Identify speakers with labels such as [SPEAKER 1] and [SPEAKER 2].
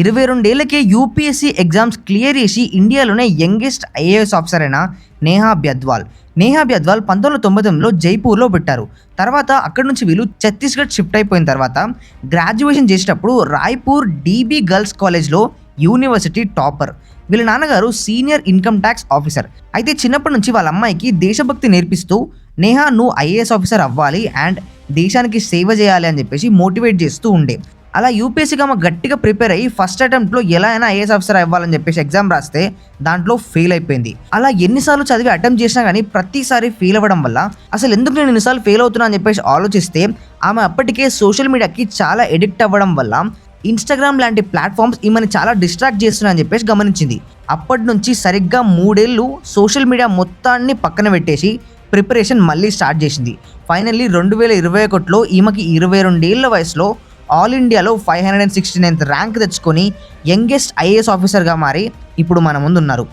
[SPEAKER 1] ఇరవై రెండేళ్ళకే UPSC exams clear చేసి ఇండియాలోనే యంగెస్ట్ ఐఏఎస్ ఆఫీసర్ అయిన నేహా బ్యద్వాల్ నేహా బ్యద్వాల్ పంతొమ్మిది వందల తొంభై తొమ్మిదిలో జైపూర్లో పెట్టారు. తర్వాత అక్కడి నుంచి వీళ్ళు ఛత్తీస్గఢ్ షిఫ్ట్ అయిపోయిన తర్వాత గ్రాడ్యుయేషన్ చేసేటప్పుడు రాయ్పూర్ డీబీ గర్ల్స్ కాలేజ్లో యూనివర్సిటీ టాపర్. వీళ్ళ నాన్నగారు సీనియర్ ఇన్కమ్ ట్యాక్స్ ఆఫీసర్. అయితే చిన్నప్పటి నుంచి వాళ్ళ అమ్మాయికి దేశభక్తి నేర్పిస్తూ నేహా నువ్వు ఐఏఎస్ ఆఫీసర్ అవ్వాలి అండ్ దేశానికి సేవ చేయాలి అని చెప్పేసి మోటివేట్ చేస్తూ ఉండే. అలా యూపీఎస్సీకి ఆమె గట్టిగా ప్రిపేర్ అయ్యి ఫస్ట్ అటెంప్ట్లో ఎలా అయినా ఐఏఎస్ ఆఫీసర్ అవ్వాలని చెప్పేసి ఎగ్జామ్ రాస్తే దాంట్లో ఫెయిల్ అయిపోయింది. అలా ఎన్నిసార్లు చదివి అటెంప్ట్ చేసినా కానీ ప్రతిసారి ఫెయిల్ అవ్వడం వల్ల అసలు ఎందుకు నేను ఎన్నిసార్లు ఫెయిల్ అవుతున్నా అని చెప్పేసి ఆలోచిస్తే ఆమె అప్పటికే సోషల్ మీడియాకి చాలా ఎడిక్ట్ అవ్వడం వల్ల ఇన్స్టాగ్రామ్ లాంటి ప్లాట్ఫామ్స్ ఈమెను చాలా డిస్ట్రాక్ట్ చేస్తున్నాయని చెప్పేసి గమనించింది. అప్పటి నుంచి సరిగ్గా మూడేళ్ళు సోషల్ మీడియా మొత్తాన్ని పక్కన పెట్టేసి ప్రిపరేషన్ మళ్ళీ స్టార్ట్ చేసింది. ఫైనల్లీ రెండు వేల ఇరవై ఒకటిలో ఈమెకి ఇరవై రెండేళ్ళ వయసులో ఆల్ ఇండియాలో five hundred and sixty ninth rank తెచ్చుకొని యంగెస్ట్ ఐఏఎస్ ఆఫీసర్గా మారి ఇప్పుడు మన ముందు ఉన్నారు